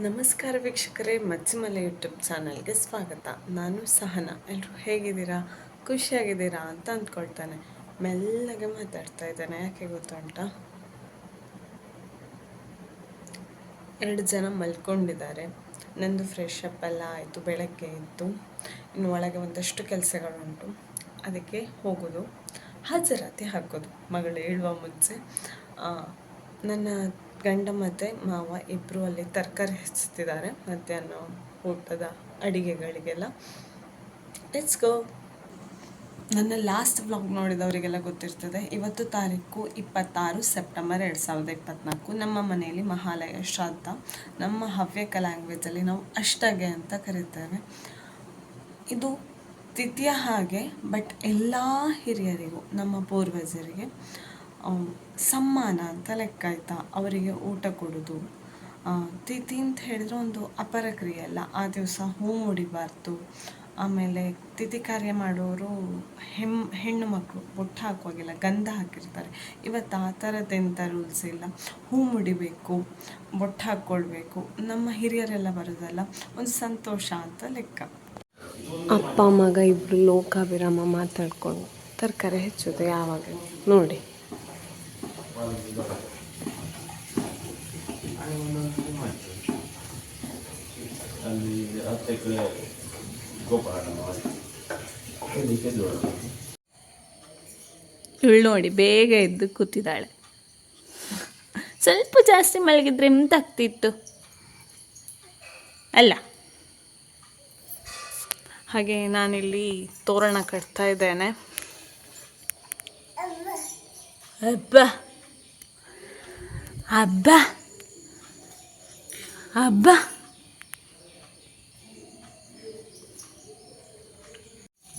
ನಮಸ್ಕಾರ ವೀಕ್ಷಕರೇ, ಮಚ್ಚಿಮಲೆ ಯೂಟ್ಯೂಬ್ ಚಾನಲ್ಗೆ ಸ್ವಾಗತ. ನಾನು ಸಹನ. ಎಲ್ಲರೂ ಹೇಗಿದ್ದೀರಾ? ಖುಷಿಯಾಗಿದ್ದೀರಾ ಅಂತ ಅಂದ್ಕೊಳ್ತಾನೆ. ಮೆಲ್ಲಗೆ ಮಾತಾಡ್ತಾ ಇದ್ದಾನೆ. ಯಾಕೆ ಗೊತ್ತುಂಟಾ ಎರಡು ಜನ ಮಲ್ಕೊಂಡಿದ್ದಾರೆ. ನಂದು ಫ್ರೆಶ್ ಅಪ್ ಎಲ್ಲ ಆಯಿತು, ಬೆಳಗ್ಗೆ ಇತ್ತು. ಇನ್ನು ಒಳಗೆ ಒಂದಷ್ಟು ಕೆಲಸಗಳುಂಟು. ಅದಕ್ಕೆ ಹೋಗೋದು. ಹಾಜರಾತಿ ಹಾಕೋದು. ಮಗಳು ಹೇಳುವ ಮುಂಚೆ. ನನ್ನ ಗಂಡ ಮತ್ತು ಮಾವ ಇಬ್ಬರು ಅಲ್ಲಿ ತರಕಾರಿ ಹೆಚ್ಚುತ್ತಿದ್ದಾರೆ ಮಧ್ಯಾಹ್ನ ಊಟದ ಅಡಿಗೆಗಳಿಗೆಲ್ಲ. ಲೆಟ್ಸ್ ಗೋ ನನ್ನ ಲಾಸ್ಟ್ ವ್ಲಾಗ್ ನೋಡಿದವರಿಗೆಲ್ಲ ಗೊತ್ತಿರ್ತದೆ. ಇವತ್ತು ತಾರೀಕು ಇಪ್ಪತ್ತಾರು ಸೆಪ್ಟೆಂಬರ್ ಎರಡು ಸಾವಿರದ ಇಪ್ಪತ್ತ್ನಾಲ್ಕು ನಮ್ಮ ಮನೆಯಲ್ಲಿ ಮಹಾಲಯ ಶ್ರಾದ್ದ. ನಮ್ಮ ಹವ್ಯಕ ಲ್ಯಾಂಗ್ವೇಜಲ್ಲಿ ನಾವು ಅಷ್ಟಗೆ ಅಂತ ಕರೀತೇವೆ. ಇದು ತಿಥಿಯ ಹಾಗೆ ಬಟ್ ಎಲ್ಲ ಹಿರಿಯರಿಗೂ, ನಮ್ಮ ಪೂರ್ವಜರಿಗೆ ಸಮ್ಮಾನ ಅಂತ ಲೆಕ್ಕ ಆಯ್ತಾ ಅವರಿಗೆ ಊಟ ಕೊಡೋದು. ತಿಥಿ ಅಂತ ಹೇಳಿದ್ರೆ ಒಂದು ಅಪರ ಕ್ರಿಯೆ ಅಲ್ಲ. ಆ ದಿವಸ ಹೂ ಮುಡಿಬಾರ್ದು ಆಮೇಲೆ ತಿಥಿ ಕಾರ್ಯ ಮಾಡೋರು ಹೆಮ್ ಹೆಣ್ಣು ಮಕ್ಕಳು ಬೊಟ್ಟು ಹಾಕುವಾಗಿಲ್ಲ ಗಂಧ ಹಾಕಿರ್ತಾರೆ. ಇವತ್ತು ಆ ಥರದ್ದೆಂಥ ರೂಲ್ಸ್ ಇಲ್ಲ. ಹೂ ಮುಡಿಬೇಕು ಬೊಟ್ಟು ಹಾಕ್ಕೊಳ್ಬೇಕು. ನಮ್ಮ ಹಿರಿಯರೆಲ್ಲ ಬರೋದಲ್ಲ, ಒಂದು ಸಂತೋಷ ಅಂತ ಲೆಕ್ಕ. ಅಪ್ಪ, ಮಗ ಇಬ್ಬರು ಲೋಕಾಭಿರಾಮ ಮಾತಾಡ್ಕೊಂಡು ತರಕಾರಿ ಹೆಚ್ಚೋದು ಯಾವಾಗ? ನೋಡಿ. ಅಲ್ಲಿ ದೂರ ಇವಳು ನೋಡಿ, ಬೇಗ ಎದ್ದು ಕೂತಿದ್ದಾಳೆ. ಸ್ವಲ್ಪ ಜಾಸ್ತಿ ಮಲಗಿದ್ರೆ ಎಂತಾಗ್ತಿತ್ತು? ಅಲ್ಲ. ಹಾಗೆ ನಾನಿಲ್ಲಿ ತೋರಣ ಕಟ್ತಾ ಇದ್ದೇನೆ. ಹಬ್ಬ ಹಬ್ಬ ಹಬ್ಬ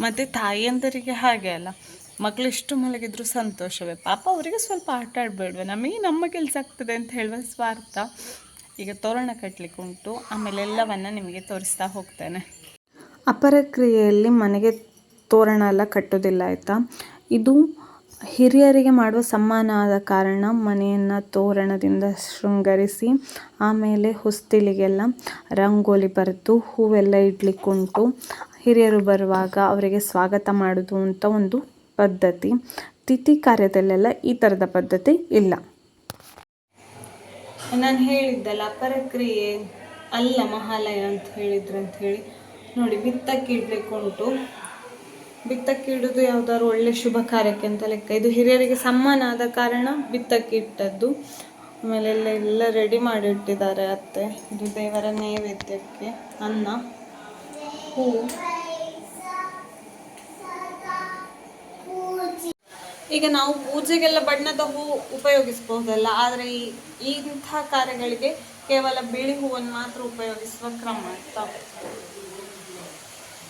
ಮತ್ತೆ ತಾಯಿಯಂದರಿಗೆ ಹಾಗೆ ಅಲ್ಲ ಮಕ್ಕಳು ಎಷ್ಟು ಮಲಗಿದ್ರು ಸಂತೋಷವೇ. ಪಾಪ ಅವರಿಗೆ ಸ್ವಲ್ಪ ಆಟ ಆಡಬೇಡ್ವೆ. ನಮಗೆ ನಮ್ಮ ಕೆಲಸ ಆಗ್ತದೆ ಅಂತ ಹೇಳುವ ಸ್ವಾರ್ಥ ಈಗ ತೋರಣ ಕಟ್ಟಲಿಕ್ಕೆ ಉಂಟು. ಆಮೇಲೆ ಎಲ್ಲವನ್ನು ನಿಮಗೆ ತೋರಿಸ್ತಾ ಹೋಗ್ತೇನೆ. ಅಪರ ಕ್ರಿಯೆಯಲ್ಲಿ ಮನೆಗೆ ತೋರಣ ಎಲ್ಲ ಕಟ್ಟೋದಿಲ್ಲ ಆಯಿತಾ? ಇದು ಹಿರಿಯರಿಗೆ ಮಾಡುವ ಸಮ್ಮಾನ ಆದ ಕಾರಣ ಮನೆಯನ್ನು ತೋರಣದಿಂದ ಶೃಂಗರಿಸಿ, ಆಮೇಲೆ ಹೊಸ್ತಿಲಿಗೆಲ್ಲ ರಂಗೋಲಿ ಬರೆದು ಹೂವೆಲ್ಲ ಇಡ್ಲಿಕ್ಕುಂಟು. ಹಿರಿಯರು ಬರುವಾಗ ಅವರಿಗೆ ಸ್ವಾಗತ ಮಾಡೋದು ಅಂತ ಒಂದು ಪದ್ಧತಿ. ತಿಥಿ ಕಾರ್ಯದಲ್ಲೆಲ್ಲ ಈ ಥರದ ಪದ್ಧತಿ ಇಲ್ಲ. ನಾನು ಹೇಳಿದ್ದಲ್ಲ, ಪರಕ್ರಿಯೆ ಅಲ್ಲ ಮಹಾಲಯ ಅಂತ ಹೇಳಿದ್ರು ಅಂತ ಹೇಳಿ ನೋಡಿ, ಬಿತ್ತಕ್ಕೆ ಇಡ್ಲಿಕ್ಕೆ ಉಂಟು ಬಿತ್ತಕ್ಕೆ ಇಡೋದು ಯಾವ್ದಾದ್ರು ಒಳ್ಳೆ ಶುಭ ಕಾರ್ಯಕ್ಕೆ ಅಂತ ಲೆಕ್ಕ. ಇದು ಹಿರಿಯರಿಗೆ ಸಮ್ಮಾನ ಆದ ಕಾರಣ ಬಿತ್ತಕ್ಕೆ ಇಟ್ಟದ್ದು. ಆಮೇಲೆ ಎಲ್ಲ ಎಲ್ಲ ರೆಡಿ ಮಾಡಿ ಇಟ್ಟಿದ್ದಾರೆ ಅತ್ತೆ. ಇದು ದೇವರ ನೈವೇದ್ಯಕ್ಕೆ ಅನ್ನ, ಹೂ. ಈಗ ನಾವು ಪೂಜೆಗೆಲ್ಲ ಬಣ್ಣದ ಹೂ ಉಪಯೋಗಿಸಬಹುದಲ್ಲ ಆದರೆ ಈ, ಇಂಥ ಕಾರ್ಯಗಳಿಗೆ ಕೇವಲ ಬಿಳಿ ಹೂವನ್ನು ಮಾತ್ರ ಉಪಯೋಗಿಸುವ ಕ್ರಮ ಅಂತ.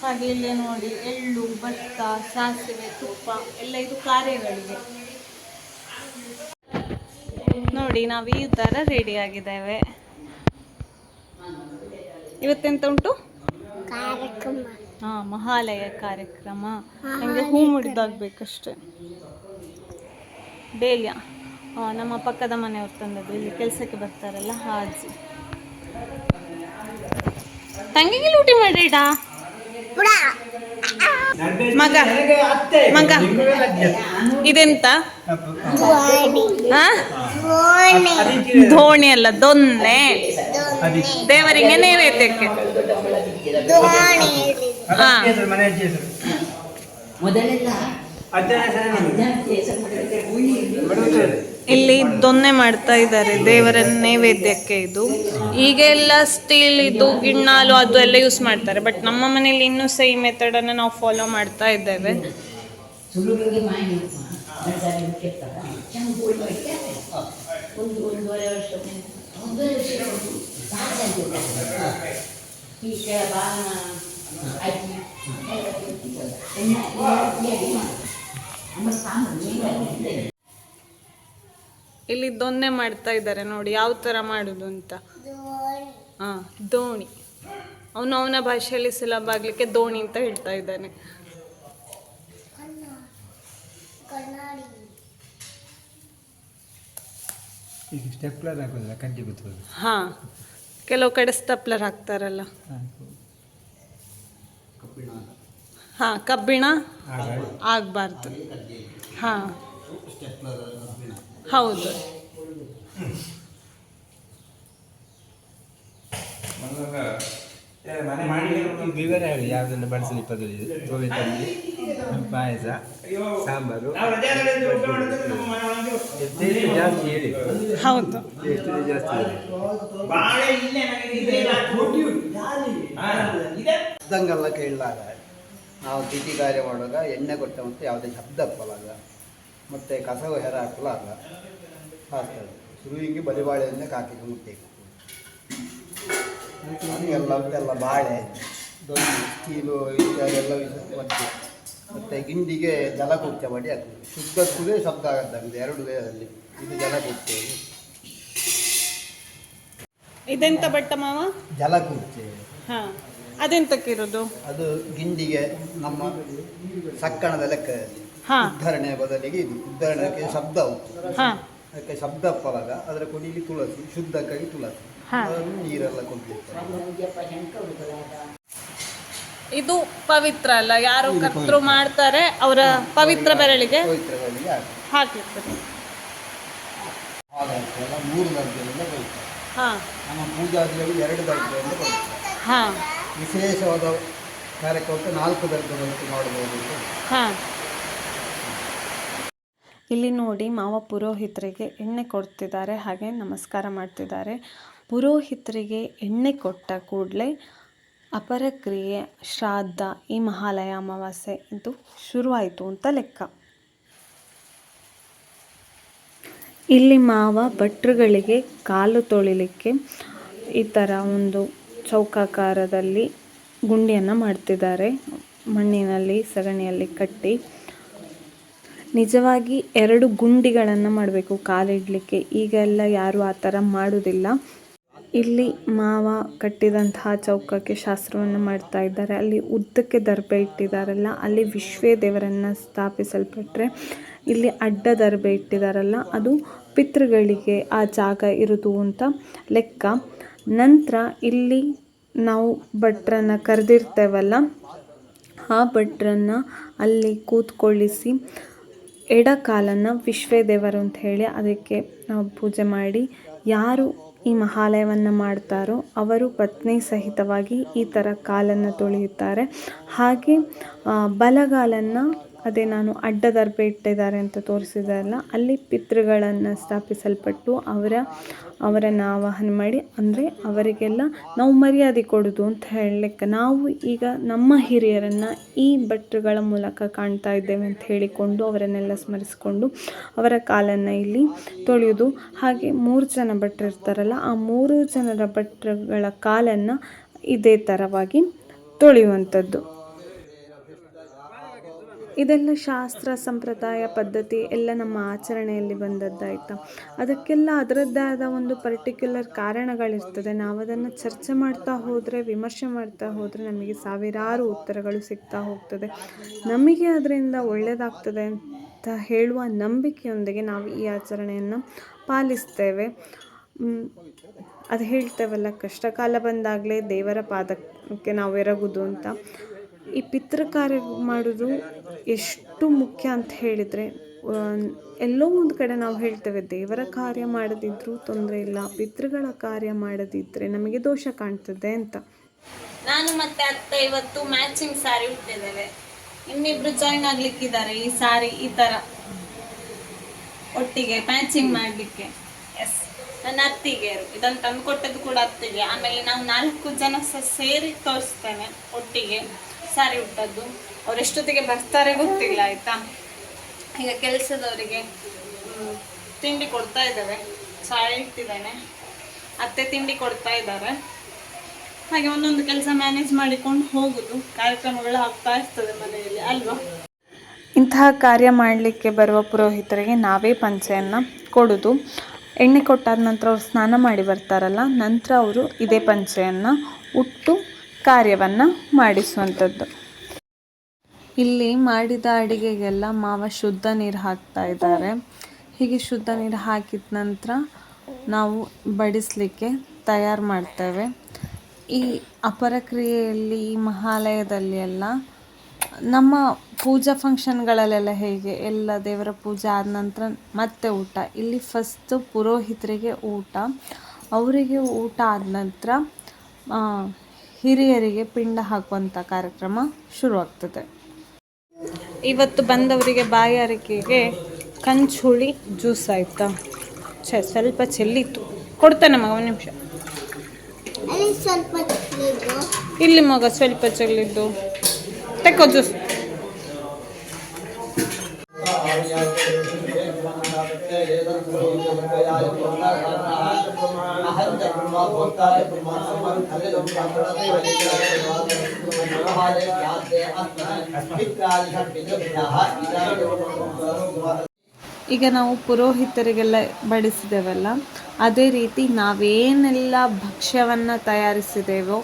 ಹಾಗೆ ಇಲ್ಲೇ ನೋಡಿ ಎಳ್ಳು ಭತ್ತ ಸಾಸಿವೆ ತುಪ್ಪ ಎಲ್ಲ ಇದು ಕಾರ್ಯಗಳಿವೆ ನೋಡಿ ನಾವು ಈ ಥರ ರೆಡಿ ಆಗಿದ್ದೇವೆ. ಇವತ್ತೆಂತ ಉಂಟು? ಹಾ ಮಹಾಲಯ ಕಾರ್ಯಕ್ರಮ. ನಮಗೆ ಹೂ ಮುಡಿದಾಗಬೇಕಷ್ಟೆ ಡೇಲಿಯ ನಮ್ಮ ಪಕ್ಕದ ಮನೆಯವ್ರು ತಂದದ್ದು. ಇಲ್ಲಿ ಕೆಲಸಕ್ಕೆ ಬರ್ತಾರಲ್ಲ ಹಾಜಿ. ತಂಗಿಗೆ ಲೂಟಿ ಮಾಡಿಡ? ಮಗ ಮಗ ಇದೆಂತ? ಆ? ಧೋಣಿ ಅಲ್ಲ ದೊನ್ನೆ. ದೇವರಿಗೆ ನೈವೇದ್ಯಕ್ಕೆ. ಹಾ ಇಲ್ಲಿ ದೊನ್ನೆ ಮಾಡ್ತಾ ಇದ್ದಾರೆ ದೇವರ ನೈವೇದ್ಯಕ್ಕೆ ಇದು. ಈಗ ಎಲ್ಲ ಸ್ಟೀಲ್ ಇದು, ಗಿಣ್ಣಾಲು ಅದು ಎಲ್ಲ ಯೂಸ್ ಮಾಡ್ತಾರೆ. ಬಟ್ ನಮ್ಮ ಮನೇಲಿ ಇನ್ನೂ ಸಹ ಈ ಮೆಥಡ್ ಅನ್ನು ನಾವು ಫಾಲೋ ಮಾಡ್ತಾ ಇದ್ದೇವೆ. ನಮ್ಮ ಇಲ್ಲಿ ದೊನ್ನೆ ಮಾಡ್ತಾ ಇದ್ದಾರೆ ನೋಡಿ ಯಾವ ಥರ ಮಾಡೋದು ಅಂತ. ಹಾಂ ದೋಣಿ. ಅವನು ಅವನ ಭಾಷೆಯಲ್ಲಿ ಸುಲಭ ಆಗ್ಲಿಕ್ಕೆ ದೋಣಿ ಅಂತ ಹೇಳ್ತಾ ಇದ್ದಾನೆ. ಹಾ ಕೆಲವು ಕಡೆ ಸ್ಟೆಪ್ಲರ್ ಹಾಕ್ತಾರಲ್ಲ. ಹಾಂ ಕಬ್ಬಿಣ ಆಗಬಾರ್ದು. ಹಾಂ. ಹೌದು. ವಿವರ ಹೇಳಿ ಯಾವುದನ್ನು ಬಳಸಲಿ ಪದವಿ ಗೋವಿಂದಲ್ಲಿ ಪಾಯಸ ಸಾಂಬಾರು. ಜಾಸ್ತಿ ಹೇಳಿ. ಹೌದು. ಟೇಸ್ಟ್ ಜಾಸ್ತಿ ಹೇಳಿ. ಶಬ್ದಂಗೆಲ್ಲ ಕೇಳಿದಾಗ ನಾವು ತಿಥಿ ಕಾರ್ಯ ಮಾಡುವಾಗ ಎಣ್ಣೆ ಕೊಟ್ಟ ಮತ್ತು ಯಾವುದೇ ಶಬ್ದ ಅಪ್ಪಲಾಗ ಮತ್ತು ಕಸ ಹೆರ ಅಲ್ಲ ಹಾಕ್ತಾರೆ. ಶುರುವಿಗೆ ಬಲಿಬಾಳೆಯನ್ನೇ ಕಾಕಿಗೆ ಮುಟ್ಟಬೇಕು ಎಲ್ಲ ಎಲ್ಲ ಬಾಳೆ ದೊಣ್ಣೆ ಸ್ಟೀಲು ಇತ್ಯಾದಿ ಎಲ್ಲ ಒಟ್ಟು ಮತ್ತು ಗಿಂಡಿಗೆ ಜಲಕುಚ್ಚ ಮಾಡಿ ಹಾಕ್ಬೇಕು ಶುದ್ಧಕ್ಕೂ ಶಬ್ದ ಆಗುತ್ತೆ ಎರಡು ವೇದಲ್ಲಿ ಇದು ಜಲಕುಚ್ಚೆ ಇದೆಂತ ಬಟ್ಟ ಮಾವ? ಜಲಕುಚ್ಚೆ ಹಾಂ. ಅದೆಂತಕ್ಕಿರೋದು ಅದು ಗಿಂಡಿಗೆ ನಮ್ಮ ಸಕ್ಕಣದ ಲೆಕ್ಕದಲ್ಲಿ ಹಾಂ. ಉದ್ಧರಣೆಯ ಬದಲಿಗೆ ಇದು ಉದ್ಧರಣಕ್ಕೆ ಶಬ್ದ ಉಂಟು. ಹಾಂ. ಅದಕ್ಕೆ ಶಬ್ದ ಫಲಗ ಅದರ ಕೊಡಿಲಿ ತುಳಸಿ ಶುದ್ಧಕ್ಕಾಗಿ ತುಳಸಿ. ಹಾ. ಅದನ್ನು ನೀರೆಲ್ಲ ಹುಡುಕಲಾಗ ಇದು ಪವಿತ್ರ ಅಲ್ಲ ಯಾರು ಕರ್ತೃ ಮಾಡ್ತಾರೆ ಅವರ ಪವಿತ್ರ ಬೆರಳಿಗೆ? ಪವಿತ್ರ ಹಾಕಿ ಹಾಕಿರ್ತಾರೆ. ಹಾಗಾಗಿ ಎಲ್ಲ ಮೂರು ದರ್ಜೆಯಿಂದ ಹಾಂ. ನಮ್ಮ ಪೂಜಾದಿಗಳು ಎರಡು ದರ್ಜೆಯಿಂದ ಕೊಡ್ತಾರೆ ಹಾಂ. ವಿಶೇಷವಾದ ಕಾರ್ಯಕ್ರಮಕ್ಕೆ ನಾಲ್ಕು ದರ್ಜೆಗಳಂತೆ ಮಾಡಬಹುದು ಅಂತ. ಹಾಂ. ಇಲ್ಲಿ ನೋಡಿ ಮಾವ ಪುರೋಹಿತರಿಗೆ ಎಣ್ಣೆ ಕೊಡ್ತಿದ್ದಾರೆ, ಹಾಗೆ ನಮಸ್ಕಾರ ಮಾಡ್ತಿದ್ದಾರೆ. ಪುರೋಹಿತರಿಗೆ ಎಣ್ಣೆ ಕೊಟ್ಟ ಕೂಡಲೇ ಅಪರ ಕ್ರಿಯೆ, ಶ್ರಾದ್ದ, ಈ ಮಹಾಲಯ ಅಮಾವಾಸ್ಯೆ ಇದು ಶುರುವಾಯಿತು ಅಂತ ಲೆಕ್ಕ. ಇಲ್ಲಿ ಮಾವ ಭಟ್ರುಗಳಿಗೆ ಕಾಲು ತೊಳಿಲಿಕ್ಕೆ ಈ ಥರ ಒಂದು ಚೌಕಾಕಾರದಲ್ಲಿ ಗುಂಡಿಯನ್ನು ಮಾಡ್ತಿದ್ದಾರೆ. ಮಣ್ಣಿನಲ್ಲಿ, ಸಗಣಿಯಲ್ಲಿ ಕಟ್ಟಿ ನಿಜವಾಗಿ ಎರಡು ಗುಂಡಿಗಳನ್ನು ಮಾಡಬೇಕು ಕಾಲಿಡಲಿಕ್ಕೆ ಈಗೆಲ್ಲ ಯಾರು ಆ ಥರ ಮಾಡೋದಿಲ್ಲ. ಇಲ್ಲಿ ಮಾವ ಕಟ್ಟಿದಂತಹ ಚೌಕಕ್ಕೆ ಶಾಸ್ತ್ರವನ್ನು ಮಾಡ್ತಾ ಇದ್ದಾರೆ. ಅಲ್ಲಿ ಉದ್ದಕ್ಕೆ ದರ್ಬೆ ಇಟ್ಟಿದ್ದಾರಲ್ಲ, ಅಲ್ಲಿ ವಿಶ್ವೇ ದೇವರನ್ನು ಸ್ಥಾಪಿಸಲ್ಪಟ್ಟರೆ ಇಲ್ಲಿ ಅಡ್ಡ ದರ್ಬೆ ಇಟ್ಟಿದ್ದಾರಲ್ಲ, ಅದು ಪಿತೃಗಳಿಗೆ ಆ ಜಾಗ ಇರೋದು ಅಂತ ಲೆಕ್ಕ. ನಂತರ ಇಲ್ಲಿ ನಾವು ಭಟ್ರನ್ನು ಕರೆದಿರ್ತೇವಲ್ಲ, ಆ ಭಟ್ರನ್ನು ಅಲ್ಲಿ ಕೂತ್ಕೊಳ್ಳಿಸಿ ಎಡ ಕಾಲನ್ನು ವಿಶ್ವೇ ದೇವರು ಅಂತ ಹೇಳಿ ಅದಕ್ಕೆ ಪೂಜೆ ಮಾಡಿ ಯಾರು ಈ ಮಹಾಲಯವನ್ನು ಮಾಡ್ತಾರೋ ಅವರು ಪತ್ನಿ ಸಹಿತವಾಗಿ ಈ ಥರ ಕಾಲನ್ನು ತೊಳೆಯುತ್ತಾರೆ. ಹಾಗೆ ಬಲಗಾಲನ್ನು ಅದೇ ನಾನು ಅಡ್ಡದರ್ಬೆ ಇಟ್ಟಿದ್ದಾರೆ ಅಂತ ತೋರಿಸಿದಾರಲ್ಲ, ಅಲ್ಲಿ ಪಿತೃಗಳನ್ನು ಸ್ಥಾಪಿಸಲ್ಪಟ್ಟು ಅವರ, ಅವರನ್ನು ಆವಾಹನ ಮಾಡಿ, ಅಂದರೆ ಅವರಿಗೆಲ್ಲ ನಾವು ಮರ್ಯಾದೆ ಕೊಡೋದು ಅಂತ ಹೇಳಲಿಕ್ಕೆ ನಾವು ಈಗ ನಮ್ಮ ಹಿರಿಯರನ್ನು ಈ ಭಟ್ರುಗಳ ಮೂಲಕ ಕಾಣ್ತಾ ಇದ್ದೇವೆ ಅಂತ ಹೇಳಿಕೊಂಡು ಅವರನ್ನೆಲ್ಲ ಸ್ಮರಿಸಿಕೊಂಡು ಅವರ ಕಾಲನ್ನು ಇಲ್ಲಿ ತೊಳೆಯೋದು. ಹಾಗೆ ಮೂರು ಜನ ಭಟ್ರು ಇರ್ತಾರಲ್ಲ, ಆ ಮೂರು ಜನರ ಭಟ್ರುಗಳ ಕಾಲನ್ನು ಇದೇ ಥರವಾಗಿ ತೊಳೆಯುವಂಥದ್ದು. ಇದೆಲ್ಲ ಶಾಸ್ತ್ರ, ಸಂಪ್ರದಾಯ, ಪದ್ಧತಿ ಎಲ್ಲ ನಮ್ಮ ಆಚರಣೆಯಲ್ಲಿ ಬಂದದ್ದಾಯ್ತಾ. ಅದಕ್ಕೆಲ್ಲ ಅದರದ್ದೇ ಆದ ಒಂದು ಪರ್ಟಿಕ್ಯುಲರ್ ಕಾರಣಗಳಿರ್ತದೆ. ನಾವು ಅದನ್ನು ಚರ್ಚೆ ಮಾಡ್ತಾ ಹೋದರೆ, ವಿಮರ್ಶೆ ಮಾಡ್ತಾ ಹೋದರೆ ನಮಗೆ ಸಾವಿರಾರು ಉತ್ತರಗಳು ಸಿಗ್ತಾ ಹೋಗ್ತದೆ. ನಮಗೆ ಅದರಿಂದ ಒಳ್ಳೆಯದಾಗ್ತದೆ ಅಂತ ಹೇಳುವ ನಂಬಿಕೆಯೊಂದಿಗೆ ನಾವು ಈ ಆಚರಣೆಯನ್ನು ಪಾಲಿಸ್ತೇವೆ. ಅದು ಹೇಳ್ತೇವಲ್ಲ, ಕಷ್ಟಕಾಲ ಬಂದಾಗಲೇ ದೇವರ ಪಾದಕ್ಕೆ ನಾವು ಎರಗುದು ಅಂತ. ಈ ಪಿತೃ ಕಾರ್ಯ ಮಾಡೋದು ಎಷ್ಟು ಮುಖ್ಯ ಅಂತ ಹೇಳಿದರೆ ಎಲ್ಲೋ ಒಂದು ಕಡೆ ನಾವು ಹೇಳ್ತೇವೆ, ದೇವರ ಕಾರ್ಯ ಮಾಡದಿದ್ರೂ ತೊಂದರೆ ಇಲ್ಲ, ಪಿತೃಗಳ ಕಾರ್ಯ ಮಾಡದಿದ್ದರೆ ನಮಗೆ ದೋಷ ಕಾಣ್ತದೆ ಅಂತ. ನಾನು ಮತ್ತೆ ಅತ್ತೆ ಇವತ್ತು ಮ್ಯಾಚಿಂಗ್ ಸ್ಯಾರಿ ಉಟ್ಟಿದ್ದೇವೆ. ಇನ್ನಿಬ್ರು ಜಾಯಿನ್ ಆಗ್ಲಿಕ್ಕಿದ್ದಾರೆ ಈ ಸಾರಿ ಈ ತರ ಒಟ್ಟಿಗೆ ಮ್ಯಾಚಿಂಗ್ ಮಾಡ್ಲಿಕ್ಕೆ. ಎಸ್ ನನ್ನ ಅತ್ತಿಗೆ ಇದನ್ನು ತಂದು ಕೊಟ್ಟದ್ದು ಕೂಡ ಅತ್ತಿಗೆ. ಆಮೇಲೆ ನಾವು ನಾಲ್ಕು ಜನ ಸಹ ಸೇರಿ ತೋರಿಸ್ತೇನೆ ಒಟ್ಟಿಗೆ. ಸಾರಿ ಉಟ್ಟದ್ದು ಅವ್ರು ಎಷ್ಟೊತ್ತಿಗೆ ಬರ್ತಾರೆ ಗೊತ್ತಿಲ್ಲ, ಆಯ್ತಾ? ಈಗ ಕೆಲಸದವರಿಗೆ ತಿಂಡಿ ಕೊಡ್ತಾ ಇದ್ದಾವೆ ಸಾರಿ ಇಟ್ಟಿದ್ದೇನೆ. ಅತ್ತೆ ತಿಂಡಿ ಕೊಡ್ತಾ ಇದ್ದಾರೆ. ಹಾಗೆ ಒಂದೊಂದು ಕೆಲಸ ಮ್ಯಾನೇಜ್ ಮಾಡಿಕೊಂಡು ಹೋಗುದು. ಕಾರ್ಯಕ್ರಮಗಳು ಆಗ್ತಾ ಇರ್ತದೆ ಮನೆಯಲ್ಲಿ, ಅಲ್ವಾ? ಇಂತಹ ಕಾರ್ಯ ಮಾಡಲಿಕ್ಕೆ ಬರುವ ಪುರೋಹಿತರಿಗೆ ನಾವೇ ಪಂಚೆಯನ್ನು ಕೊಡೋದು. ಎಣ್ಣೆ ಕೊಟ್ಟಾದ ನಂತರ ಅವ್ರು ಸ್ನಾನ ಮಾಡಿ ಬರ್ತಾರಲ್ಲ, ನಂತರ ಅವರು ಇದೇ ಪಂಚೆಯನ್ನು ಉಟ್ಟು ಕಾರ್ಯವನ್ನು ಮಾಡಿಸುವಂಥದ್ದು. ಇಲ್ಲಿ ಮಾಡಿದ ಅಡಿಗೆಗೆಲ್ಲ ಮಾವ ಶುದ್ಧ ನೀರು ಹಾಕ್ತಾ ಇದ್ದಾರೆ. ಹೀಗೆ ಶುದ್ಧ ನೀರು ಹಾಕಿದ ನಂತರ ನಾವು ಬಡಿಸಲಿಕ್ಕೆ ತಯಾರು ಮಾಡ್ತೇವೆ. ಈ ಅಪರಕ್ರಿಯೆಯಲ್ಲಿ ಈ ಮಹಾಲಯದಲ್ಲಿ ಎಲ್ಲ ನಮ್ಮ ಪೂಜಾ ಫಂಕ್ಷನ್ಗಳಲ್ಲೆಲ್ಲ ಹೇಗೆ ಎಲ್ಲ ದೇವರ ಪೂಜೆ ಆದ ನಂತರ ಮತ್ತೆ ಊಟ. ಇಲ್ಲಿ ಫಸ್ಟು ಪುರೋಹಿತರಿಗೆ ಊಟ. ಅವರಿಗೆ ಊಟ ಆದ ನಂತರ ಹಿರಿಯರಿಗೆ ಪಿಂಡ ಹಾಕುವಂಥ ಕಾರ್ಯಕ್ರಮ ಶುರುವಾಗ್ತದೆ. ಇವತ್ತು ಬಂದವರಿಗೆ ಬಾಯಾರಿಕೆಗೆ ಕಂಚುಳಿ ಜ್ಯೂಸ್ ಆಯಿತಾ? ಛೆ ಸ್ವಲ್ಪ ಚೆಲ್ಲಿತ್ತು. ಕೊಡ್ತಾನೆ ಮಗ ಒಂದು ನಿಮಿಷ. ಇಲ್ಲಿ ಮಗ ಸ್ವಲ್ಪ ಚೆಲ್ಲಿದ್ದು. ತೆಕ್ಕೋ ಜ್ಯೂಸ್. ಈಗ ನಾವು ಪುರೋಹಿತರಿಗೆಲ್ಲ ಬಡಿಸಿದೇವಲ್ಲ, ಅದೇ ರೀತಿ ನಾವೇನೆಲ್ಲ ಭಕ್ಷ್ಯವನ್ನು ತಯಾರಿಸಿದ್ದೇವೋ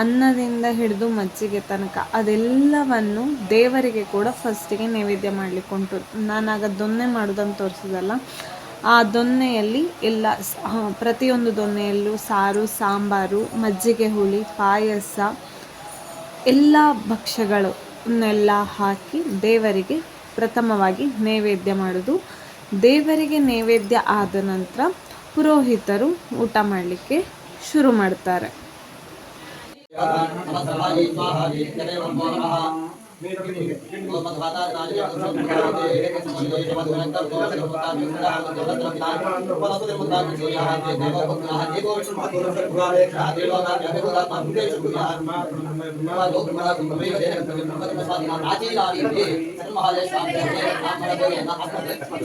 ಅನ್ನದಿಂದ ಹಿಡಿದು ಮಜ್ಜಿಗೆ ತನಕ ಅದೆಲ್ಲವನ್ನು ದೇವರಿಗೆ ಕೂಡ ಫಸ್ಟಿಗೆ ನೈವೇದ್ಯ ಮಾಡಲಿಕ್ಕೆ ಉಂಟು. ನಾನಾಗ ದೊನ್ನೆ ಮಾಡೋದಂತ ತೋರಿಸಿದಲ್ಲ. ಆ ದೊನ್ನೆಯಲ್ಲಿ ಎಲ್ಲ ಪ್ರತಿಯೊಂದು ದೊನ್ನೆಯಲ್ಲೂ ಸಾರು, ಸಾಂಬಾರು, ಮಜ್ಜಿಗೆ ಹುಳಿ, ಪಾಯಸ, ಎಲ್ಲ ಭಕ್ಷ್ಯಗಳನ್ನೆಲ್ಲ ಹಾಕಿ ದೇವರಿಗೆ ಪ್ರಥಮವಾಗಿ ನೈವೇದ್ಯ ಮಾಡೋದು. ದೇವರಿಗೆ ನೈವೇದ್ಯ ಆದ ನಂತರ ಪುರೋಹಿತರು ಊಟ ಮಾಡಲಿಕ್ಕೆ ಶುರು ಮಾಡ್ತಾರೆ.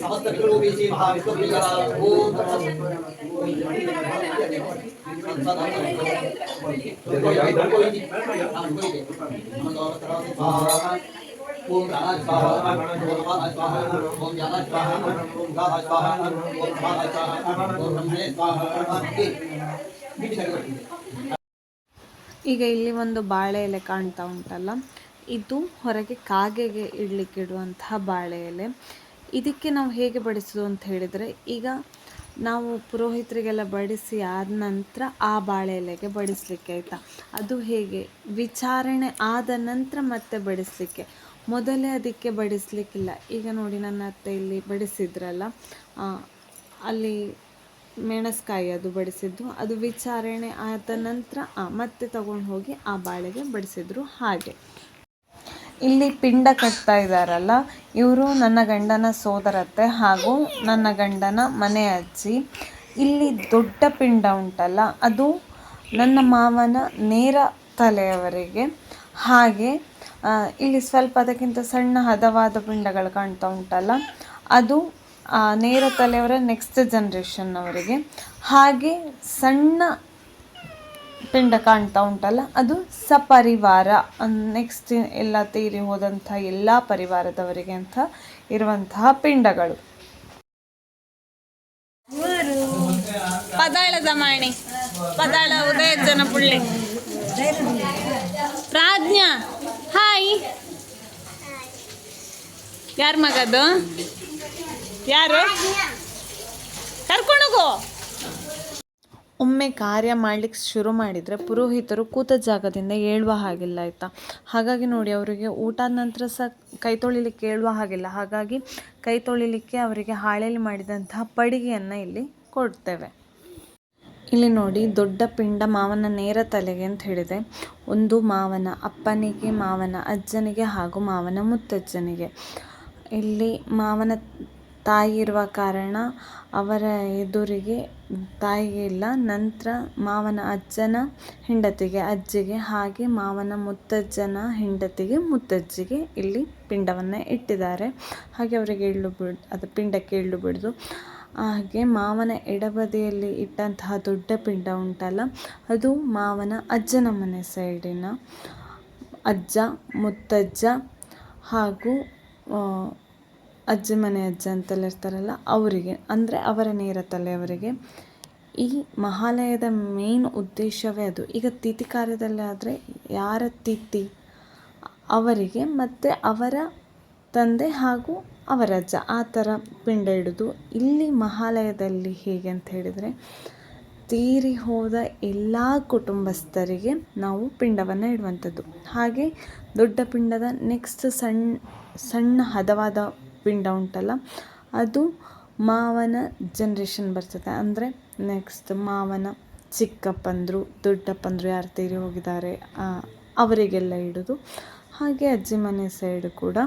సమస్త విష్ణు మహావిష్ణు ಈಗ ಇಲ್ಲಿ ಒಂದು ಬಾಳೆ ಎಲೆ ಕಾಣ್ತಾ ಉಂಟಲ್ಲ? ಇದು ಹೊರಗೆ ಕಾಗೆಗೆ ಇಡ್ಲಿಕ್ಕೆ ಇಡುವಂತಹ ಬಾಳೆ ಎಲೆ. ಇದಕ್ಕೆ ನಾವು ಹೇಗೆ ಬಡಿಸೋದು ಅಂತ ಹೇಳಿದರೆ ಈಗ ನಾವು ಪುರೋಹಿತರಿಗೆಲ್ಲ ಬಡಿಸಿ ಆದ ನಂತರ ಆ ಬಾಳೆ ಎಲೆಗೆ ಬಡಿಸಲಿಕ್ಕೆ ಆಯಿತಾ? ಅದು ಹೇಗೆ? ವಿಚಾರಣೆ ಆದ ನಂತರ ಮತ್ತೆ ಬಡಿಸಲಿಕ್ಕೆ? ಮೊದಲೇ ಅದಕ್ಕೆ ಬಡಿಸಲಿಕ್ಕಿಲ್ಲ. ಈಗ ನೋಡಿ ನನ್ನ ಅತ್ತೆ ಇಲ್ಲಿ ಬಡಿಸಿದ್ರಲ್ಲ ಅಲ್ಲಿ ಮೆಣಸ್ಕಾಯಿ ಅದು ಬಡಿಸಿದ್ದು, ಅದು ವಿಚಾರಣೆ ಆದ ನಂತರ ಮತ್ತೆ ತಗೊಂಡು ಹೋಗಿ ಆ ಬಾಳೆಗೆ ಬಡಿಸಿದ್ರು ಹಾಗೆ. ಇಲ್ಲಿ ಪಿಂಡ ಕಟ್ತಾ ಇದ್ದಾರಲ್ಲ ಇವರು ನನ್ನ ಗಂಡನ ಸೋದರತ್ತೆ ಹಾಗೂ ನನ್ನ ಗಂಡನ ಮನೆ ಅಜ್ಜಿ. ಇಲ್ಲಿ ದೊಡ್ಡ ಪಿಂಡ ಉಂಟಲ್ಲ, ಅದು ನನ್ನ ಮಾವನ ನೇರ ತಲೆಯವರಿಗೆ. ಹಾಗೆ ಇಲ್ಲಿ ಸ್ವಲ್ಪ ಅದಕ್ಕಿಂತ ಸಣ್ಣ ಹದವಾದ ಪಿಂಡಗಳು ಕಾಣ್ತಾ ಉಂಟಲ್ಲ, ಅದು ನೇರ ತಲೆಯವರ ನೆಕ್ಸ್ಟ್ ಜನ್ರೇಷನ್ನವರಿಗೆ ಹಾಗೆ ಸಣ್ಣ ಪಿಂಡ ಕಾಣ್ತಾ ಉಂಟಲ್ಲ, ಅದು ಸಪರಿವಾರ ನೆಕ್ಸ್ಟ್ ಎಲ್ಲ ತೀರಿ ಹೋದಂಥ ಎಲ್ಲ ಪರಿವಾರದವರಿಗೆ ಅಂತ ಇರುವಂತಹ ಪಿಂಡಗಳು. ಪದಾಳದ ಮಾಣಿ ಪದಾಳ ಉದಯಜ್ಜನ ಪುಳ್ಳಿ. ಪ್ರಾಜ್ಞಾ. ಹಾಯ್. ಯಾರ ಮಗದು ಯಾರು? ಕರ್ಕೊಂಡೋಗು. ಒಮ್ಮೆ ಕಾರ್ಯ ಮಾಡ್ಲಿಕ್ಕೆ ಶುರು ಮಾಡಿದರೆ ಪುರೋಹಿತರು ಕೂತ ಜಾಗದಿಂದ ಏಳುವ ಹಾಗಿಲ್ಲ ಆಯಿತಾ? ಹಾಗಾಗಿ ನೋಡಿ ಅವರಿಗೆ ಊಟ ನಂತರ ಸಹ ಕೈ ತೊಳಿಲಿಕ್ಕೆ ಏಳುವ ಹಾಗಿಲ್ಲ. ಹಾಗಾಗಿ ಕೈ ತೊಳಿಲಿಕ್ಕೆ ಅವರಿಗೆ ಹಾಳೆಯಲ್ಲಿ ಮಾಡಿದಂತಹ ಪಡಿಗೆಯನ್ನು ಇಲ್ಲಿ ಕೊಡ್ತೇವೆ. ಇಲ್ಲಿ ನೋಡಿ ದೊಡ್ಡ ಪಿಂಡ ಮಾವನ ನೇರ ತಲೆಗೆ ಅಂತ ಹೇಳಿದೆ. ಒಂದು ಮಾವನ ಅಪ್ಪನಿಗೆ, ಮಾವನ ಅಜ್ಜನಿಗೆ ಹಾಗೂ ಮಾವನ ಮುತ್ತಜ್ಜನಿಗೆ. ಇಲ್ಲಿ ಮಾವನ ತಾಯಿ ಇರುವ ಕಾರಣ ಅವರ ಎದುರಿಗೆ ತಾಯಿಗೆ ಇಲ್ಲ. ನಂತರ ಮಾವನ ಅಜ್ಜನ ಹೆಂಡತಿಗೆ, ಅಜ್ಜಿಗೆ ಹಾಗೆ ಮಾವನ ಮುತ್ತಜ್ಜನ ಹೆಂಡತಿಗೆ ಮುತ್ತಜ್ಜಿಗೆ ಇಲ್ಲಿ ಪಿಂಡವನ್ನು ಇಟ್ಟಿದ್ದಾರೆ. ಹಾಗೆ ಅವರಿಗೆ ಎಳ್ಳು ಬಿಡ್ ಅದು ಪಿಂಡಕ್ಕೆ ಎಳ್ಳು ಬಿಡ್ದು. ಹಾಗೆ ಮಾವನ ಎಡಬದಿಯಲ್ಲಿ ಇಟ್ಟಂತಹ ದೊಡ್ಡ ಪಿಂಡ ಉಂಟಲ್ಲ, ಅದು ಮಾವನ ಅಜ್ಜನ ಮನೆ ಸೈಡಿನ ಅಜ್ಜ, ಮುತ್ತಜ್ಜ ಹಾಗೂ ಅಜ್ಜಿ ಮನೆ ಅಜ್ಜ ಅಂತೆಲ್ಲ ಇರ್ತಾರಲ್ಲ ಅವರಿಗೆ, ಅಂದರೆ ಅವರ ನೇರ ತಲೆಯವರಿಗೆ. ಈ ಮಹಾಲಯದ ಮೇನ್ ಉದ್ದೇಶವೇ ಅದು. ಈಗ ತಿಥಿ ಕಾರ್ಯದಲ್ಲಿ ಆದರೆ ಯಾರ ತಿಥಿ? ಅವರಿಗೆ ಮತ್ತು ಅವರ ತಂದೆ ಹಾಗೂ ಅವರ ಅಜ್ಜ. ಆ ಥರ ಪಿಂಡ ಹಿಡಿದು ಇಲ್ಲಿ ಮಹಾಲಯದಲ್ಲಿ ಹೇಗೆ ಅಂತ ಹೇಳಿದರೆ, ತೀರಿ ಹೋದ ಎಲ್ಲ ಕುಟುಂಬಸ್ಥರಿಗೆ ನಾವು ಪಿಂಡವನ್ನು ಇಡುವಂಥದ್ದು. ಹಾಗೆ ದೊಡ್ಡ ಪಿಂಡದ ನೆಕ್ಸ್ಟ್ ಸಣ್ಣ ಸಣ್ಣ ಹದವಾದ ಪಿಂಡ ಉಂಟಲ್ಲ? ಅದು ಮಾವನ ಜನ್ರೇಷನ್ ಬರ್ತದೆ. ಅಂದರೆ ನೆಕ್ಸ್ಟ್ ಮಾವನ ಚಿಕ್ಕಪ್ಪಂದರು, ದೊಡ್ಡಪ್ಪಂದರು ಯಾರು ತೀರಿ ಹೋಗಿದ್ದಾರೆ ಅವರಿಗೆಲ್ಲ ಇಡೋದು. ಹಾಗೆ ಅಜ್ಜಿ ಮನೆ ಸೈಡು ಕೂಡ.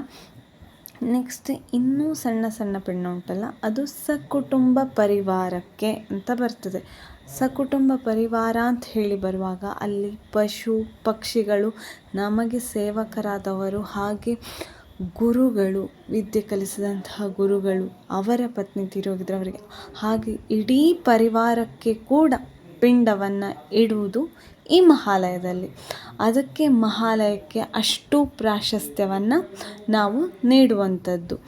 ನೆಕ್ಸ್ಟ್ ಇನ್ನೂ ಸಣ್ಣ ಸಣ್ಣ ಪಿಂಡ ಉಂಟಲ್ಲ? ಅದು ಸಕುಟುಂಬ ಪರಿವಾರಕ್ಕೆ ಅಂತ ಬರ್ತದೆ. ಸಕುಟುಂಬ ಪರಿವಾರ ಅಂತ ಹೇಳಿ ಬರುವಾಗ ಅಲ್ಲಿ ಪಶು, ಪಕ್ಷಿಗಳು ನಮಗೆ ಸೇವಕರಾದವರು ಹಾಗೆ ಗುರುಗಳು, ವಿದ್ಯೆ ಕಲಿಸಿದಂತಹ ಗುರುಗಳು, ಅವರ ಪತ್ನಿ ತೀರೋಗಿದ್ರು ಅವರಿಗೆ. ಹಾಗೆ ಇಡೀ ಪರಿವಾರಕ್ಕೆ ಕೂಡ ಪಿಂಡವನ್ನು ಇಡುವುದು ಈ ಮಹಾಲಯದಲ್ಲಿ. ಅದಕ್ಕೆ ಮಹಾಲಯಕ್ಕೆ ಅಷ್ಟು ಪ್ರಾಶಸ್ತ್ಯವನ್ನು ನಾವು ನೀಡುವಂಥದ್ದು.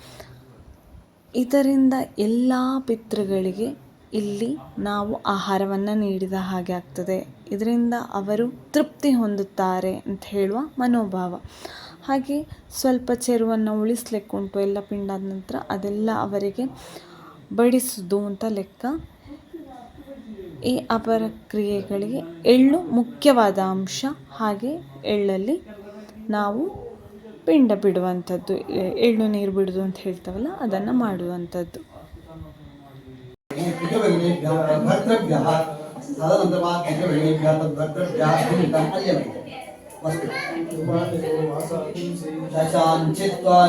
ಇದರಿಂದ ಎಲ್ಲ ಪಿತೃಗಳಿಗೆ ಇಲ್ಲಿ ನಾವು ಆಹಾರವನ್ನು ನೀಡಿದ ಹಾಗೆ ಆಗ್ತದೆ. ಇದರಿಂದ ಅವರು ತೃಪ್ತಿ ಹೊಂದುತ್ತಾರೆ ಅಂತ ಹೇಳುವ ಮನೋಭಾವ. ಹಾಗೆ ಸ್ವಲ್ಪ ಚೆರುವನ್ನು ಉಳಿಸ್ಲಿಕ್ಕೆ ಉಂಟು ಎಲ್ಲ ಪಿಂಡಾದ ನಂತರ ಅದೆಲ್ಲ ಅವರಿಗೆ ಬಡಿಸುವುದು ಅಂತ ಲೆಕ್ಕ. ಈ ಅಪರ ಕ್ರಿಯೆಗಳಿಗೆ ಎಳ್ಳು ಮುಖ್ಯವಾದ ಅಂಶ. ಹಾಗೆ ಎಳ್ಳಲ್ಲಿ ನಾವು ಪಿಂಡ ಬಿಡುವಂಥದ್ದು, ಎಳ್ಳು ನೀರು ಬಿಡೋದು ಅಂತ ಹೇಳ್ತಾವಲ್ಲ, ಅದನ್ನು ಮಾಡುವಂಥದ್ದು. भर्तृभ्यः तदनन्तरं पितृभगिनीभ्यः तद्भर्तृभ्यः भूमिकाम् अर्यन्ते वस्तु दशाञ्चित्वा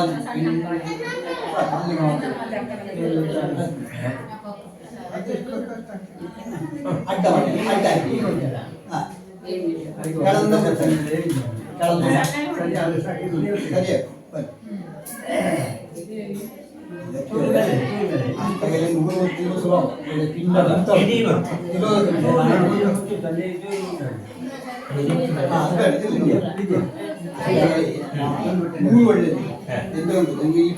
ಅಡ್ಡ ಮಾಡಿ ಅಡ್ಡ ಹಾಕಿ ಹಾಂ ಕೆಳಂದ ಬರ್ತಾನೆ ಕೆಳಂದ ಸರಿಯಾಗಿ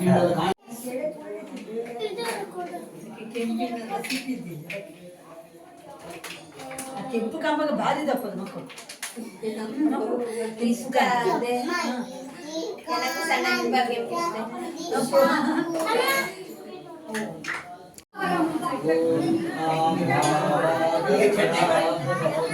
ಕೆಂಪು ಕಂಬಗ ಭಾರಿ ದಪ್ಪದ ಮಕ್ಕಳು ಸರಸ್ವತಿ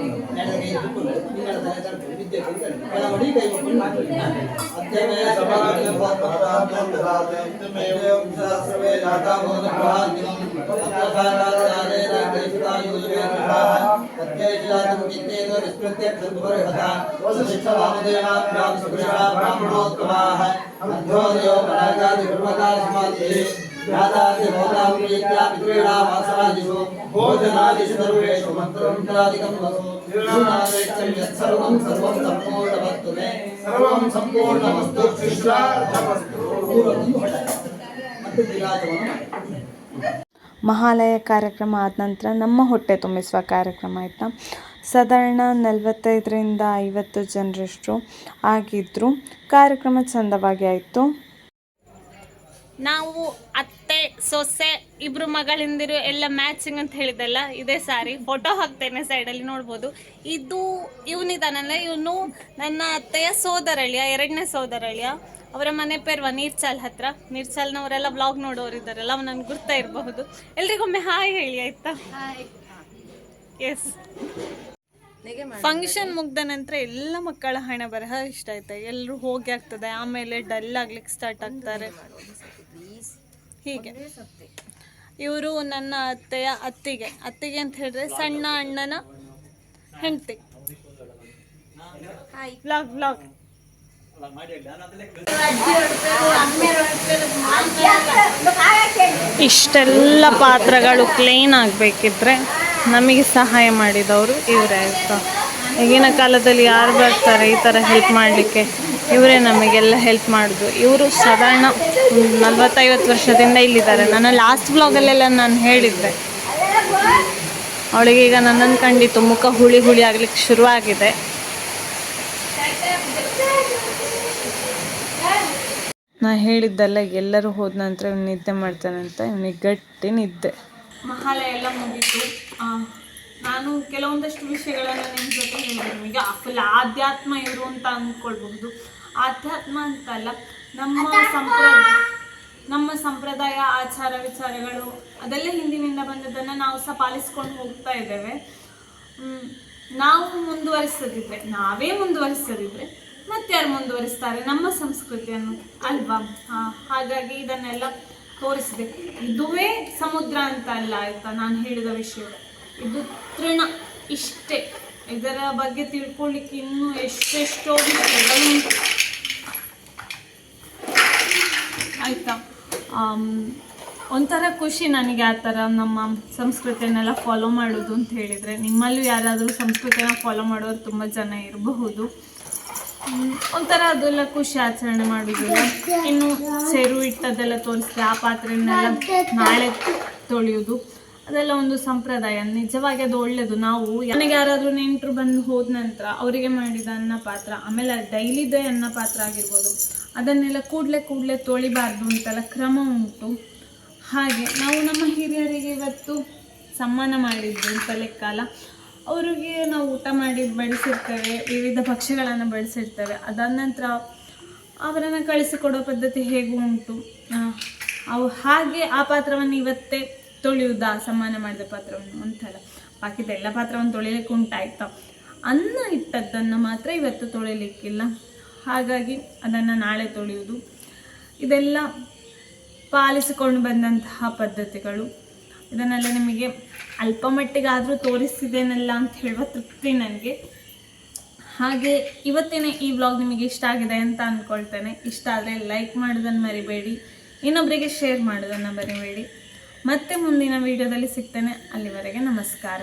ನನಗೆ ಇದು ನಿನ್ನಳ ತನಕ ವಿದ್ಯೆ ಬಂದರೆ ಕೆಳಮಡಿ ಕೈ ಮುಕ್ಕೊಂಡು ಮಾತಾಡಿ ಅಧ್ಯಮೇ ಸಮಾಜ ಶಾಸ್ತ್ರವೇ ಜಾತಾ ಬೋಧಪ್ರಹಾನ್ಯಂ ತತ್ವಸಾರಾಚಾರೇಣ ಕೈಸುತಾಯುಜುವೇಕೃತಾಃ ತತ್ಯೇಷಾತಂ ಚಿತ್ತೇನ ವಿಸ್ಮೃತ್ಯ ಕ್ಷುದ್ಭರ್ಹತ ವಸಿಷ್ಠವಾಮದೇವಾಭ್ಯಾಂ ಸುಕೃಶಾ ಬ್ರಾಹ್ಮಣೋತ್ತಮಾಃ ಅಧ್ಯೋದಯೋ ಪರಾಗಾದಿ ಬ್ರಹ್ಮಕಾಲ ಸಮಾಧಿಃ ध्यातास्य भवतां प्रीत्या पितॄणामासनादिषु भोजनादिषु सर्वेषु मन्त्रमन्त्रादिकं वसु गुरुनावेक्षं यत्सर्वं सर्वं सम्पूर्णमस्तु मे सर्वं सम्पूर्णमस्तु शिष्यार्थमस्तु ಮತ್ತೆ ವಿರಾಜವನ್ನು ಮಾಡಿ ಮಹಾಲಯ ಕಾರ್ಯಕ್ರಮ ಆದ ನಂತರ ನಮ್ಮ ಹೊಟ್ಟೆ ತುಂಬಿಸುವ ಕಾರ್ಯಕ್ರಮ ಆಯಿತಾ ಸಾಧಾರಣ ನಲವತ್ತೈದರಿಂದ ಐವತ್ತು ಜನರಷ್ಟು ಆಗಿದ್ದರು ಕಾರ್ಯಕ್ರಮ ಚಂದವಾಗಿ ಆಯಿತು ನಾವು ಅತ್ತೆ, ಸೊಸೆ, ಇಬ್ರು ಮಗಳಿಂದಿರು ಎಲ್ಲ ಮ್ಯಾಚಿಂಗ್ ಅಂತ ಹೇಳಿದಲ್ಲ ಇದೇ ಸಾರಿ. ಫೋಟೋ ಹಾಕ್ತೇನೆ ಸೈಡಲ್ಲಿ ನೋಡ್ಬೋದು. ಇದು ಇವನಿದಾನಲ್ಲ, ಇವನು ನನ್ನ ಅತ್ತೆಯ ಸೋದರಳಿಯ, ಎರಡನೇ ಸೋದರಳಿಯ. ಅವರ ಮನೆ ಪೇರ್ವ ನೀರ್ಚಾಲ್ ಹತ್ರ. ನೀರ್ಚಾಲ್ನವರೆಲ್ಲ ಬ್ಲಾಗ್ ನೋಡೋರು ಇದ್ದಾರಲ್ಲ ನನ್ಗೆ ಗುರ್ತಾ ಇರಬಹುದು. ಎಲ್ರಿಗೊಮ್ಮೆ ಹಾಯ್ ಹೇಳಿ, ಆಯ್ತಾ? ಎಸ್ ಫಂಕ್ಷನ್ ಮುಗ್ದ ನಂತರ ಎಲ್ಲ ಮಕ್ಕಳ ಹಣ ಬರಹ ಇಷ್ಟ ಆಯ್ತಾ? ಎಲ್ಲರೂ ಹೋಗಿ ಆಗ್ತದೆ, ಆಮೇಲೆ ಡಲ್ ಆಗ್ಲಿಕ್ಕೆ ಸ್ಟಾರ್ಟ್ ಆಗ್ತಾರೆ. ಹೀಗೆ. ಇವರು ನನ್ನ ಅತ್ತೆಯ ಅತ್ತಿಗೆ. ಅತ್ತಿಗೆ ಅಂತ ಹೇಳಿದ್ರೆ ಸಣ್ಣ ಅಣ್ಣನ ಹೆಂಡತಿ. ಬ್ಲಾಗ್ ಬ್ಲಾಗ್ ಇಷ್ಟೆಲ್ಲ ಪಾತ್ರಗಳು ಕ್ಲೀನ್ ಆಗಬೇಕಿದ್ರೆ ನಮಗೆ ಸಹಾಯ ಮಾಡಿದವರು ಇವರೇ ಆಯಿತಾ ಈಗಿನ ಕಾಲದಲ್ಲಿ ಯಾರು ಬರ್ತಾರೆ ಈ ಥರ ಹೆಲ್ಪ್ ಮಾಡಲಿಕ್ಕೆ? ಇವರೇ ನಮಗೆಲ್ಲ ಹೆಲ್ಪ್ ಮಾಡೋದು. ಇವರು ಸಾಧಾರಣ ನಲ್ವತ್ತೈವತ್ತು ವರ್ಷದಿಂದ ಇಲ್ಲಿದ್ದಾರೆ. ನನ್ನ ಲಾಸ್ಟ್ ಬ್ಲಾಗಲ್ಲೆಲ್ಲ ನಾನು ಹೇಳಿದ್ದೆ. ಅವಳಿಗೆ ಈಗ ನನ್ನನ್ನು ಕಂಡಿತು. ಮುಖ ಹುಳಿ ಹುಳಿ ಆಗ್ಲಿಕ್ಕೆ ಶುರುವಾಗಿದೆ. ನಾ ಹೇಳಿದ್ದಲ್ಲ ಎಲ್ಲರೂ ಹೋದ ನಂತರ ಇವ್ನು ನಿದ್ದೆ ಮಾಡ್ತಾನಂತ ಇವನಿಗೆ ಗಟ್ಟಿ ನಿದ್ದೆ. ಮಹಾಲಯ ಎಲ್ಲ ಮುಗಿತು. ನಾನು ಕೆಲವೊಂದಷ್ಟು ವಿಷಯಗಳನ್ನು ನಿಮ್ಮ ಜೊತೆ ಹೇಳಿದ್ದೀನಿ ಈಗ ಫುಲ್ ಆಧ್ಯಾತ್ಮ ಇವರು ಅಂತ ಅಂದ್ಕೊಳ್ಬಹುದು. ಆಧ್ಯಾತ್ಮ ಅಂತಲ್ಲ ನಮ್ಮ ಸಂಪ್ರದಾಯ ನಮ್ಮ ಸಂಪ್ರದಾಯ ಆಚಾರ ವಿಚಾರಗಳು ಅದೆಲ್ಲ ಹಿಂದಿನಿಂದ ಬಂದದ್ದನ್ನು ನಾವು ಸಹ ಪಾಲಿಸ್ಕೊಂಡು ಹೋಗ್ತಾ ಇದ್ದೇವೆ. ನಾವು ಮುಂದುವರಿಸದಿದ್ರೆ ನಾವೇ ಮುಂದುವರಿಸದಿದ್ರೆ ಯಾರು ಮುಂದುವರಿಸ್ತಾರೆ? ನಮ್ಮ ಸಂಸ್ಕೃತಿಯನ್ನು ಅಲ್ವಾ? ಹಾ ಹಾಗಾಗಿ ಇದನ್ನೆಲ್ಲ ತೋರಿಸಿದೆ. ಇದುವೇ ಸಮುದ್ರ ಅಂತ ಅಲ್ಲ ಆಯ್ತಾ? ನಾನು ಹೇಳಿದ ವಿಷಯ. ಇದು ತೃಣ ಇಷ್ಟೇ. ಇದರ ಬಗ್ಗೆ ತಿಳ್ಕೊಳ್ಳಿಕ್ಕೆ ಇನ್ನೂ ಎಷ್ಟೆಷ್ಟೋ ಆಯ್ತಾ? ಒಂಥರ ಖುಷಿ ನನಗೆ ಆ ಥರ ನಮ್ಮ ಸಂಸ್ಕೃತಿಯನ್ನೆಲ್ಲ ಫಾಲೋ ಮಾಡೋದು ಅಂತ ಹೇಳಿದರೆ. ನಿಮ್ಮಲ್ಲೂ ಯಾರಾದರೂ ಸಂಸ್ಕೃತಿನ ಫಾಲೋ ಮಾಡೋರು ತುಂಬ ಜನ ಇರಬಹುದು. ಒಂಥರ ಅದೆಲ್ಲ ಖುಷಿ ಆಚರಣೆ ಮಾಡೋದಿಲ್ಲ. ಇನ್ನು ಸೇರು ಇಟ್ಟದೆಲ್ಲ ತೋರಿಸಿದೆ ಆ ಪಾತ್ರೆನೆಲ್ಲ ನಾಳೆ ತೊಳೆಯೋದು. ಅದೆಲ್ಲ ಒಂದು ಸಂಪ್ರದಾಯ. ನಿಜವಾಗಿ ಅದು ಒಳ್ಳೆಯದು ನಾವು ನನಗೆ ಯಾರಾದರೂ ನೆಂಟರು ಬಂದು ಹೋದ ನಂತರ ಅವರಿಗೆ ಮಾಡಿದ ಅನ್ನ ಪಾತ್ರ, ಆಮೇಲೆ ಡೈಲಿದೇ ಅನ್ನ ಪಾತ್ರ ಆಗಿರ್ಬೋದು, ಅದನ್ನೆಲ್ಲ ಕೂಡಲೇ ಕೂಡಲೇ ತೊಳಿಬಾರ್ದು ಅಂತೆಲ್ಲ ಕ್ರಮ ಉಂಟು. ಹಾಗೆ ನಾವು ನಮ್ಮ ಹಿರಿಯರಿಗೆ ಇವತ್ತು ಸಮ್ಮಾನ ಮಾಡಿದ್ದು ಅಂತ ಕಾಲ ಅವರಿಗೆ ನಾವು ಊಟ ಮಾಡಿ ಬಳಸಿರ್ತೇವೆ ವಿವಿಧ ಭಕ್ಷ್ಯಗಳನ್ನು ಬಳಸಿರ್ತೇವೆ ಅದಾದ ನಂತರ ಅವರನ್ನು ಕಳಿಸಿಕೊಡೋ ಪದ್ಧತಿ ಹೇಗೂ ಉಂಟು? ಅವು ಹಾಗೆ ಆ ಪಾತ್ರವನ್ನು ಇವತ್ತೇ ತೊಳೆಯುವುದಾ ಸಮಾನ ಮಾಡಿದ ಪಾತ್ರವನ್ನು ಅಂತಲ್ಲ ಬಾಕಿದ ಎಲ್ಲ ಪಾತ್ರವನ್ನು ತೊಳಿಲಿಕ್ಕೆ ಉಂಟಾಯ್ತಾ. ಅನ್ನ ಇಟ್ಟದ್ದನ್ನು ಮಾತ್ರ ಇವತ್ತು ತೊಳಿಲಿಕ್ಕಿಲ್ಲ ಹಾಗಾಗಿ ಅದನ್ನು ನಾಳೆ ತೊಳೆಯುವುದು. ಇದೆಲ್ಲ ಪಾಲಿಸಿಕೊಂಡು ಬಂದಂತಹ ಪದ್ಧತಿಗಳು. ಇದನ್ನೆಲ್ಲ ನಿಮಗೆ ಅಲ್ಪ ಮಟ್ಟಿಗಾದರೂ ತೋರಿಸಿದ್ದೇನಲ್ಲ ಅಂತ ಹೇಳುವ ತೃಪ್ತಿ ನನಗೆ. ಹಾಗೆ ಇವತ್ತಿನ ಈ ವ್ಲಾಗ್ ನಿಮಗೆ ಇಷ್ಟ ಆಗಿದೆ ಅಂತ ಅಂದ್ಕೊಳ್ತೇನೆ ಇಷ್ಟ ಆದರೆ ಲೈಕ್ ಮಾಡೋದನ್ನು ಮರಿಬೇಡಿ. ಇನ್ನೊಬ್ಬರಿಗೆ ಶೇರ್ ಮಾಡೋದನ್ನು ಮರಿಬೇಡಿ. ಮತ್ತೆ ಮುಂದಿನ ವಿಡಿಯೋದಲ್ಲಿ ಸಿಗ್ತೇನೆ. ಅಲ್ಲಿವರೆಗೆ ನಮಸ್ಕಾರ.